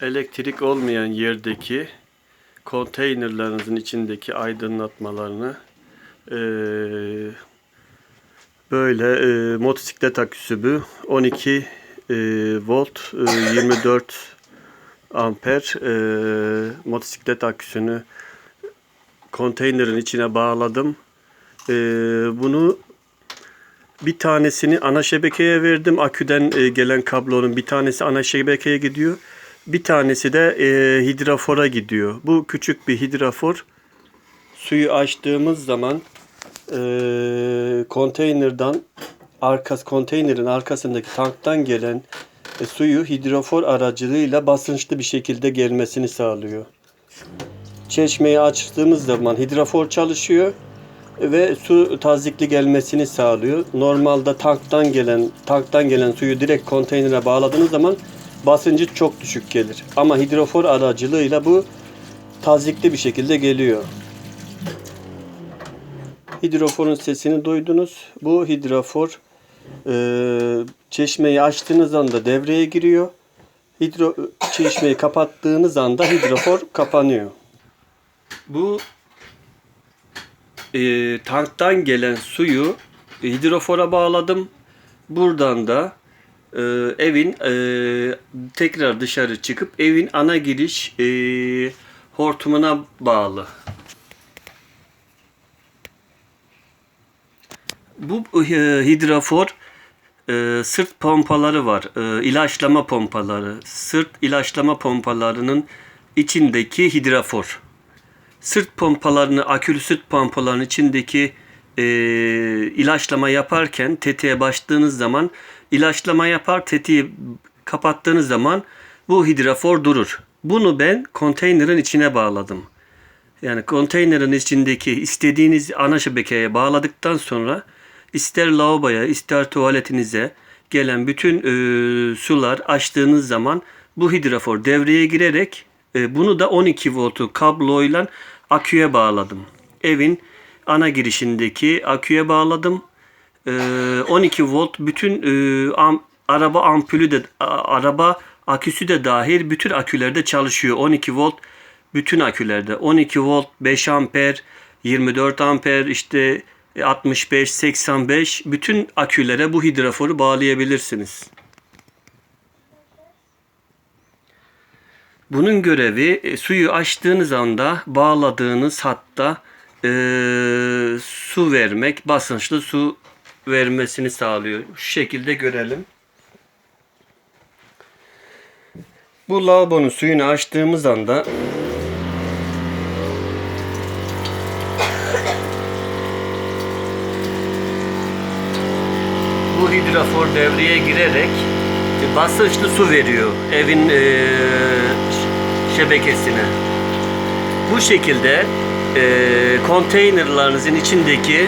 elektrik olmayan yerdeki konteynerlarınızın içindeki aydınlatmalarını eee, böyle eee, motosiklet aküsü bu 12 eee, volt eee, 24 amper eee, motosiklet aküsünü konteynerin içine bağladım. Eee, bunu bir tanesini ana şebekeye verdim. Aküden e, gelen kablonun bir tanesi ana şebekeye gidiyor. Bir tanesi de e, hidrafora gidiyor. Bu küçük bir hidrafor. Suyu açtığımız zaman e, konteynerden arkas konteynerin arkasındaki tanktan gelen e, suyu hidrofor aracılığıyla basınçlı bir şekilde gelmesini sağlıyor. Çeşmeyi açtığımız zaman hidrafor çalışıyor ve su tazikli gelmesini sağlıyor. Normalde tanktan gelen tanktan gelen suyu direkt konteynere bağladığınız zaman basıncı çok düşük gelir. Ama hidrofor aracılığıyla bu tazikli bir şekilde geliyor. Hidroforun sesini duydunuz. Bu hidrofor e, çeşmeyi açtığınız anda devreye giriyor. Hidro çeşmeyi kapattığınız anda hidrofor kapanıyor. Bu e, tanktan gelen suyu hidrofora bağladım. Buradan da e, evin e, tekrar dışarı çıkıp evin ana giriş e, hortumuna bağlı. Bu e, hidrofor e, sırt pompaları var. E, ilaçlama pompaları. Sırt ilaçlama pompalarının içindeki hidrofor sırt pompalarını, akülü sırt pompalarının içindeki e, ilaçlama yaparken tetiğe başladığınız zaman ilaçlama yapar, tetiği kapattığınız zaman bu hidrafor durur. Bunu ben konteynerin içine bağladım. Yani konteynerin içindeki istediğiniz ana şebekeye bağladıktan sonra ister lavaboya ister tuvaletinize gelen bütün e, sular açtığınız zaman bu hidrafor devreye girerek e, bunu da 12 voltu kabloyla aküye bağladım. Evin ana girişindeki aküye bağladım. E, 12 volt bütün e, araba ampulü de araba aküsü de dahil bütün akülerde çalışıyor. 12 volt bütün akülerde 12 volt 5 amper 24 amper işte 65 85 bütün akülere bu hidraforu bağlayabilirsiniz. Bunun görevi e, suyu açtığınız anda bağladığınız hatta e, su vermek, basınçlı su vermesini sağlıyor. Şu şekilde görelim. Bu lavabonun suyunu açtığımız anda bu hidrafor devreye girerek e, basınçlı su veriyor evin e, şebekesine. Bu şekilde e, konteynerlarınızın içindeki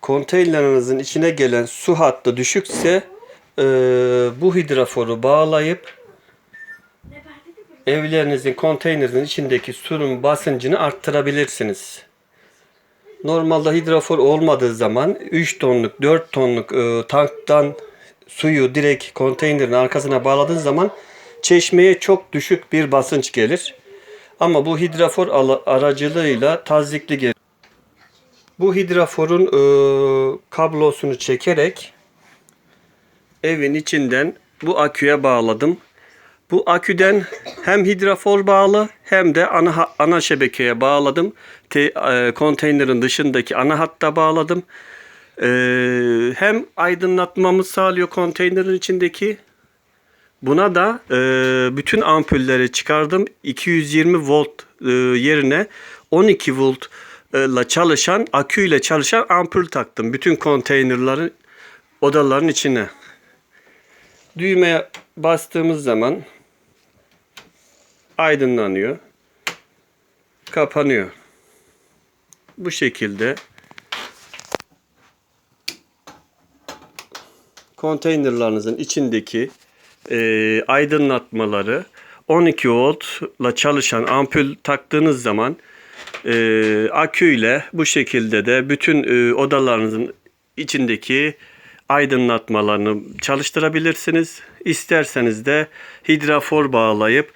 konteynerinizin içine gelen su hattı düşükse e, bu hidraforu bağlayıp evlerinizin konteynerin içindeki suyun basıncını arttırabilirsiniz. Normalde hidrofor olmadığı zaman 3 tonluk 4 tonluk e, tanktan suyu direkt konteynerin arkasına bağladığınız zaman çeşmeye çok düşük bir basınç gelir. Ama bu hidrofor ala- aracılığıyla tazikli gelir. Bu hidroforun e, kablosunu çekerek evin içinden bu aküye bağladım. Bu aküden hem hidrofor bağlı hem de ana ana şebekeye bağladım. Te, e, konteynerin dışındaki ana hatta bağladım. E, hem aydınlatmamı sağlıyor konteynerin içindeki. Buna da e, bütün ampulleri çıkardım. 220 volt e, yerine 12 volt ile çalışan aküyle çalışan ampul taktım. Bütün konteynerların odaların içine. Düğmeye bastığımız zaman aydınlanıyor. Kapanıyor. Bu şekilde konteynerlarınızın içindeki e, aydınlatmaları 12 voltla çalışan ampul taktığınız zaman e, aküyle bu şekilde de bütün e, odalarınızın içindeki aydınlatmalarını çalıştırabilirsiniz. İsterseniz de hidrafor bağlayıp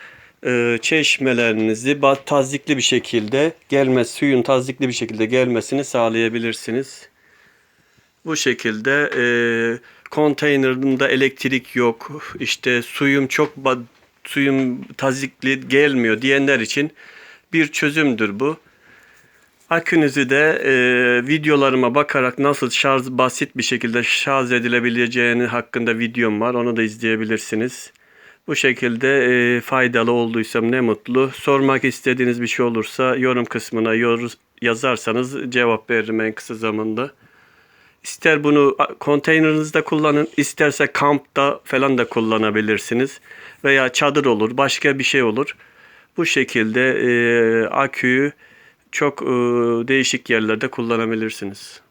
e, çeşmelerinizi tazyikli bir şekilde gelmez suyun tazyikli bir şekilde gelmesini sağlayabilirsiniz. Bu şekilde e, konteynerinde elektrik yok. İşte suyum çok suyum tazyikli gelmiyor diyenler için bir çözümdür bu. Akünüzü de e, videolarıma bakarak nasıl şarj basit bir şekilde şarj edilebileceğini hakkında videom var. Onu da izleyebilirsiniz. Bu şekilde e, faydalı olduysam ne mutlu. Sormak istediğiniz bir şey olursa yorum kısmına yor, yazarsanız cevap veririm en kısa zamanda. İster bunu konteynerinizde kullanın, isterse kampta falan da kullanabilirsiniz. Veya çadır olur, başka bir şey olur. Bu şekilde e, aküyü çok e, değişik yerlerde kullanabilirsiniz.